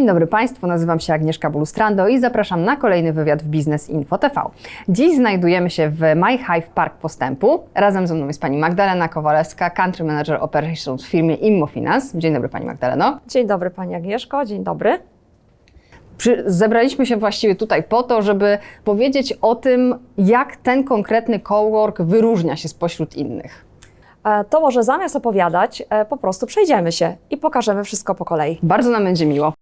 Dzień dobry Państwu, nazywam się Agnieszka Bulustrando i zapraszam na kolejny wywiad w Biznes Info TV. Dziś znajdujemy się w My Hive Park Postępu. Razem ze mną jest Pani Magdalena Kowalewska, Country Manager Operations w firmie Immofinance. Dzień dobry Pani Magdaleno. Dzień dobry Pani Agnieszko, dzień dobry. Zebraliśmy się właściwie tutaj po to, żeby powiedzieć o tym, jak ten konkretny cowork wyróżnia się spośród innych. E, To może zamiast opowiadać, e, po prostu przejdziemy się i pokażemy wszystko po kolei. Bardzo nam będzie miło.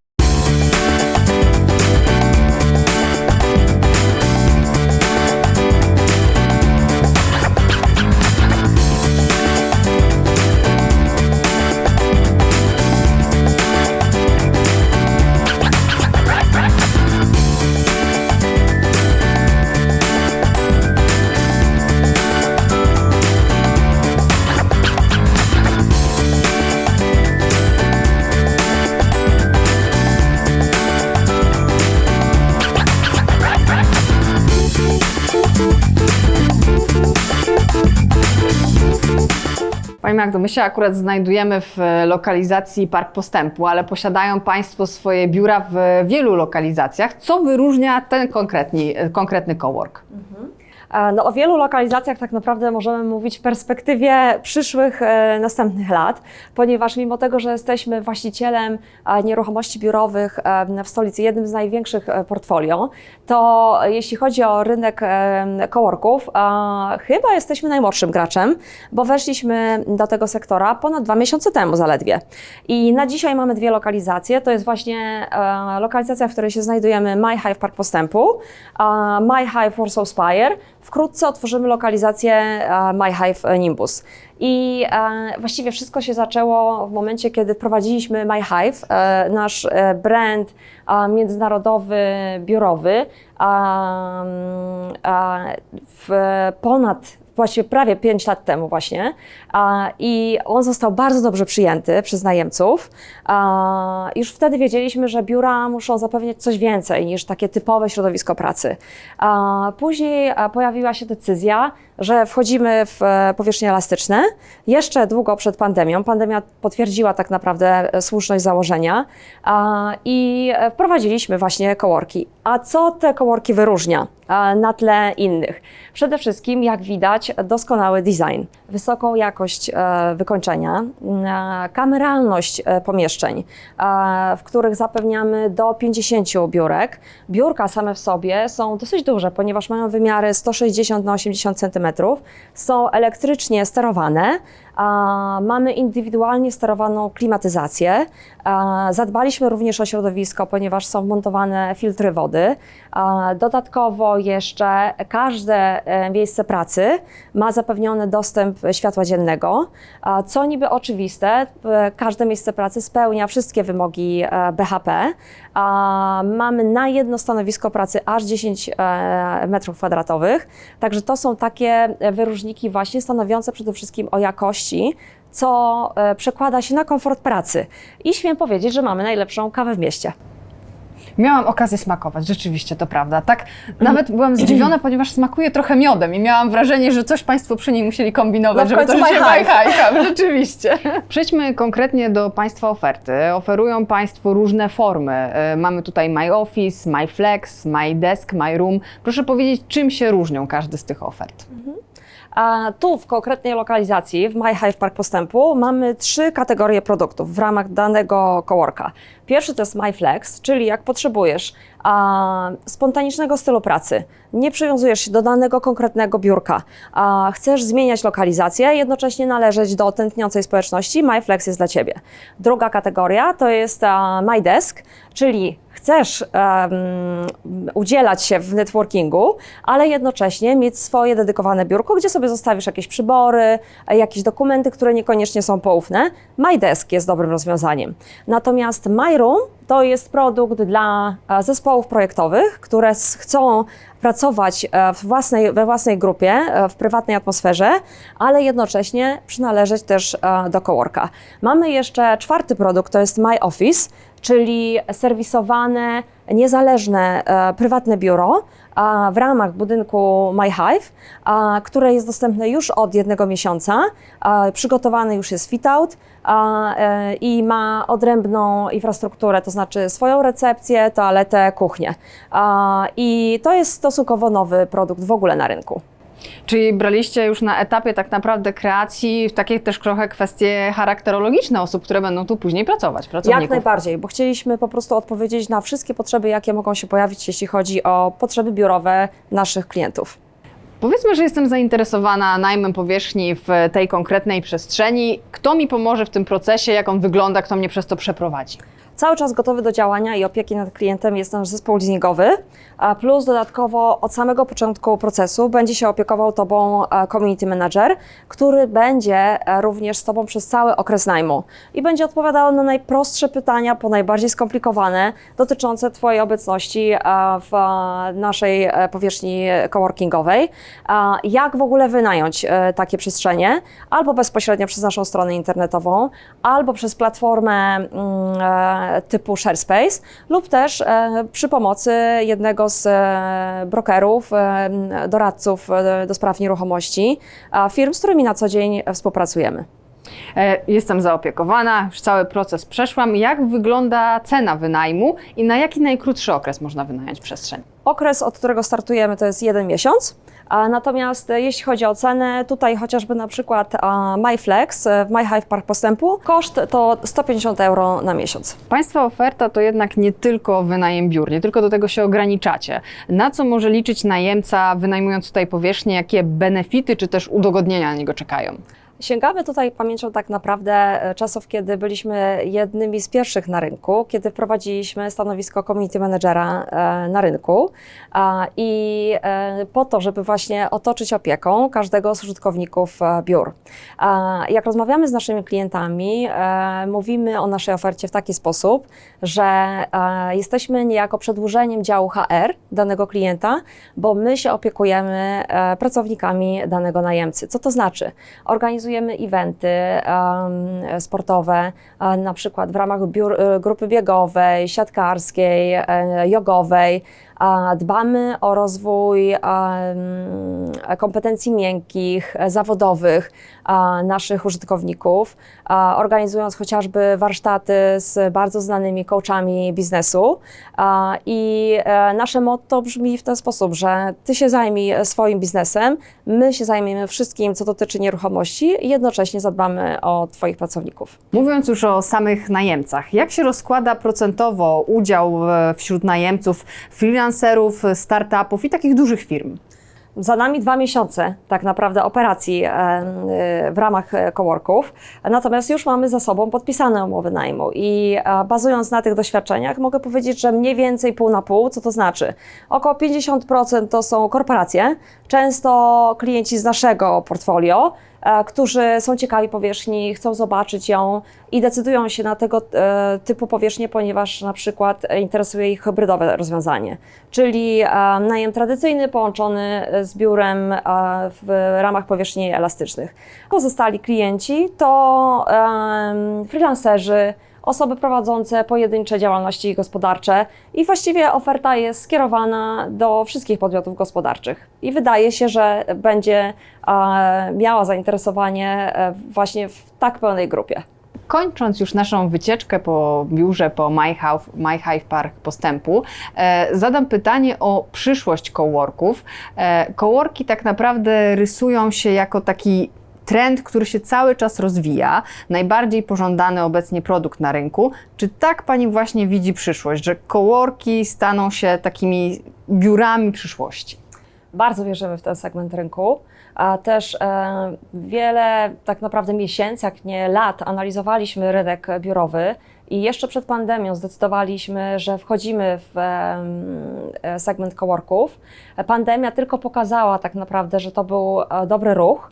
Magdo, my się akurat znajdujemy w e, lokalizacji Park Postępu, ale posiadają Państwo swoje biura w wielu lokalizacjach. Co wyróżnia ten konkretni, konkretny cowork? E, No, o wielu lokalizacjach tak naprawdę możemy mówić w perspektywie przyszłych e, następnych lat, ponieważ mimo tego, że jesteśmy właścicielem e, nieruchomości biurowych e, w stolicy, jednym z największych e, portfolio, to jeśli chodzi o rynek e, coworków, e, chyba jesteśmy najmłodszym graczem, bo weszliśmy do tego sektora ponad dwa miesiące temu zaledwie. I na dzisiaj mamy dwie lokalizacje. To jest właśnie e, lokalizacja, w której się znajdujemy My Hive Park Postępu, e, My Hive Warsaw Spire. Wkrótce otworzymy lokalizację e, My Hive Nimbus. I e, właściwie wszystko się zaczęło w momencie, kiedy wprowadziliśmy My Hive, e, nasz brand międzynarodowy, biurowy, mm, w ponad właściwie prawie 5 lat temu właśnie i on został bardzo dobrze przyjęty przez najemców. Już wtedy wiedzieliśmy, że biura muszą zapewniać coś więcej niż takie typowe środowisko pracy. Później pojawiła się decyzja, że wchodzimy w e, powierzchnie elastyczne, jeszcze długo przed pandemią. Pandemia potwierdziła tak naprawdę e, słuszność założenia i e, wprowadziliśmy właśnie kołorki. A co te kołorki wyróżnia na tle innych? Przede wszystkim, jak widać, doskonały design, wysoką jakość wykończenia, kameralność pomieszczeń, w których zapewniamy do 50 biurek. Biurka same w sobie są dosyć duże, ponieważ mają wymiary 160 na 80 cm, są elektrycznie sterowane, a mamy indywidualnie sterowaną klimatyzację. Zadbaliśmy również o środowisko, ponieważ są montowane filtry wody. Dodatkowo jeszcze każde e, miejsce pracy ma zapewniony dostęp światła dziennego, co niby oczywiste, każde miejsce pracy spełnia wszystkie wymogi e, BHP. Mamy na jedno stanowisko pracy aż 10 e, metrów kwadratowych, także to są takie wyróżniki właśnie stanowiące przede wszystkim o jakości, co e, przekłada się na komfort pracy. I śmiem powiedzieć, że mamy najlepszą kawę w mieście. Miałam okazję smakować, rzeczywiście to prawda. Tak, nawet byłam zdziwiona, ponieważ smakuje trochę miodem i miałam wrażenie, że coś Państwo przy niej musieli kombinować, No żeby to się My Hive. Hive, rzeczywiście. Przejdźmy konkretnie do Państwa oferty. Oferują Państwo różne formy. E, Mamy tutaj My Office, My Flex, My Desk, My Room. Proszę powiedzieć, czym się różnią każdy z tych ofert? A tu w konkretnej lokalizacji, w My Hive Park Postępu, mamy trzy kategorie produktów w ramach danego coworka. Pierwszy to jest MyFlex, czyli jak potrzebujesz a, spontanicznego stylu pracy, nie przywiązujesz się do danego konkretnego biurka, a chcesz zmieniać lokalizację, jednocześnie należeć do tętniącej społeczności, MyFlex jest dla Ciebie. Druga kategoria to jest a, MyDesk, czyli chcesz em, udzielać się w networkingu, ale jednocześnie mieć swoje dedykowane biurko, gdzie sobie zostawisz jakieś przybory, jakieś dokumenty, które niekoniecznie są poufne. MyDesk jest dobrym rozwiązaniem. Natomiast MyRoom to jest produkt dla e, zespołów projektowych, które chcą pracować e, w własnej, we własnej grupie, e, w prywatnej atmosferze, ale jednocześnie przynależeć też do coworka. Mamy jeszcze czwarty produkt, to jest My Office, czyli serwisowane, niezależne, e, prywatne biuro w ramach budynku MyHive, które jest dostępne już od jednego miesiąca. Przygotowany już jest fit-out e, i ma odrębną infrastrukturę, to znaczy swoją recepcję, toaletę, kuchnię. I to jest stosunkowo nowy produkt w ogóle na rynku. Czyli braliście już na etapie tak naprawdę kreacji w takie też trochę kwestie charakterologiczne osób, które będą tu później pracować, pracowników. Jak najbardziej, bo chcieliśmy po prostu odpowiedzieć na wszystkie potrzeby, jakie mogą się pojawić, jeśli chodzi o potrzeby biurowe naszych klientów. Powiedzmy, że jestem zainteresowana najmem powierzchni w tej konkretnej przestrzeni. Kto mi pomoże w tym procesie, jak on wygląda, kto mnie przez to przeprowadzi? Cały czas gotowy do działania i opieki nad klientem jest nasz zespół leasingowy, plus dodatkowo od samego początku procesu będzie się opiekował Tobą e, community manager, który będzie e, również z Tobą przez cały okres najmu i będzie odpowiadał na najprostsze pytania, po najbardziej skomplikowane, dotyczące Twojej obecności e, w naszej powierzchni coworkingowej. Jak w ogóle wynająć takie przestrzenie, albo bezpośrednio przez naszą stronę internetową, albo przez platformę mm, typu ShareSpace, lub też e, przy pomocy jednego z e, brokerów, e, doradców do spraw nieruchomości, firm, z którymi na co dzień współpracujemy. Jestem zaopiekowana, już cały proces przeszłam. Jak wygląda cena wynajmu i na jaki najkrótszy okres można wynająć przestrzeń? Okres, od którego startujemy, to jest jeden miesiąc. Natomiast e, jeśli chodzi o cenę, tutaj chociażby na przykład MyFlex e, w MyHive Park Postępu, koszt to 150 euro na miesiąc. Państwa oferta to jednak nie tylko wynajem biur, nie tylko do tego się ograniczacie. Na co może liczyć najemca wynajmując tutaj powierzchnię, jakie benefity czy też udogodnienia na niego czekają? Sięgamy tutaj pamięcią tak naprawdę e, czasów, kiedy byliśmy jednymi z pierwszych na rynku, kiedy wprowadziliśmy stanowisko community managera e, na rynku i e, po to, żeby właśnie otoczyć opieką każdego z użytkowników biur. Jak rozmawiamy z naszymi klientami, mówimy o naszej ofercie w taki sposób, że jesteśmy niejako przedłużeniem działu HR danego klienta, bo my się opiekujemy pracownikami danego najemcy. Co to znaczy? Organizujemy eventy em, sportowe, e, na przykład w ramach biur, e, grupy biegowej, siatkarskiej, e, jogowej. Dbamy o rozwój kompetencji miękkich, zawodowych naszych użytkowników, organizując chociażby warsztaty z bardzo znanymi coachami biznesu. I e, nasze motto brzmi w ten sposób, że ty się zajmij swoim biznesem, my się zajmiemy wszystkim, co dotyczy nieruchomości i jednocześnie zadbamy o Twoich pracowników. Mówiąc już o samych najemcach, jak się rozkłada procentowo udział wśród najemców freelancerów, startupów i takich dużych firm? Za nami dwa miesiące tak naprawdę operacji e, w ramach e, coworków, natomiast już mamy za sobą podpisane umowy najmu i e, bazując na tych doświadczeniach mogę powiedzieć, że mniej więcej pół na pół, co to znaczy? Około 50% to są korporacje, często klienci z naszego portfolio, którzy są ciekawi powierzchni, chcą zobaczyć ją i decydują się na tego e, typu powierzchnię, ponieważ na przykład e, interesuje ich hybrydowe rozwiązanie, czyli e, najem tradycyjny połączony z biurem e, w ramach powierzchni elastycznych. Pozostali klienci to freelancerzy, osoby prowadzące pojedyncze działalności gospodarcze i właściwie oferta jest skierowana do wszystkich podmiotów gospodarczych. I wydaje się, że będzie miała zainteresowanie e, właśnie w tak pełnej grupie. Kończąc już naszą wycieczkę po biurze, po MyHive, MyHive Park Postępu, e, zadam pytanie o przyszłość coworków. E, coworki tak naprawdę rysują się jako taki trend, który się cały czas rozwija, najbardziej pożądany obecnie produkt na rynku. Czy tak Pani właśnie widzi przyszłość, że coworki staną się takimi biurami przyszłości? Bardzo wierzymy w ten segment rynku. A też e, wiele tak naprawdę miesięcy, jak nie lat, analizowaliśmy rynek biurowy i jeszcze przed pandemią zdecydowaliśmy, że wchodzimy w e, segment coworków. Pandemia tylko pokazała tak naprawdę, że to był e, dobry ruch,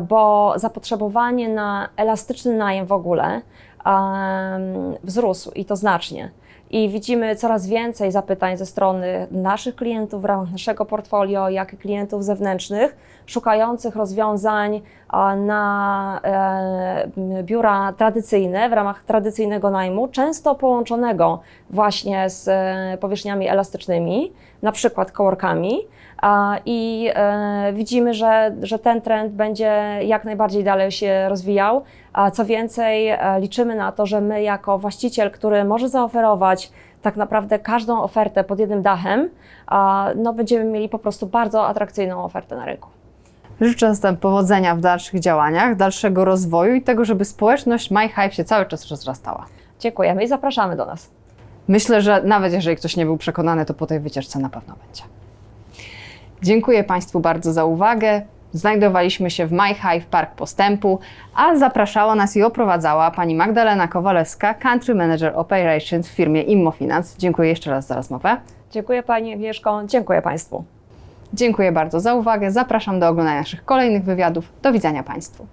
bo zapotrzebowanie na elastyczny najem w ogóle wzrósł i to znacznie. I widzimy coraz więcej zapytań ze strony naszych klientów w ramach naszego portfolio, jak i klientów zewnętrznych, szukających rozwiązań na e, biura tradycyjne w ramach tradycyjnego najmu, często połączonego właśnie z e, powierzchniami elastycznymi, na przykład coworkami. A, I e, widzimy, że, że ten trend będzie jak najbardziej dalej się rozwijał. Co więcej, liczymy na to, że my, jako właściciel, który może zaoferować tak naprawdę każdą ofertę pod jednym dachem, no, będziemy mieli po prostu bardzo atrakcyjną ofertę na rynku. Życzę zatem powodzenia w dalszych działaniach, dalszego rozwoju i tego, żeby społeczność MyHive się cały czas rozrastała. Dziękujemy i zapraszamy do nas. Myślę, że nawet jeżeli ktoś nie był przekonany, to po tej wycieczce na pewno będzie. Dziękuję Państwu bardzo za uwagę. Znajdowaliśmy się w MyHive Park Postępu, a zapraszała nas i oprowadzała pani Magdalena Kowalewska, Country Manager Operations w firmie Immofinance. Dziękuję jeszcze raz za rozmowę. Dziękuję Pani Agnieszko, dziękuję Państwu. Dziękuję bardzo za uwagę. Zapraszam do oglądania naszych kolejnych wywiadów. Do widzenia Państwu.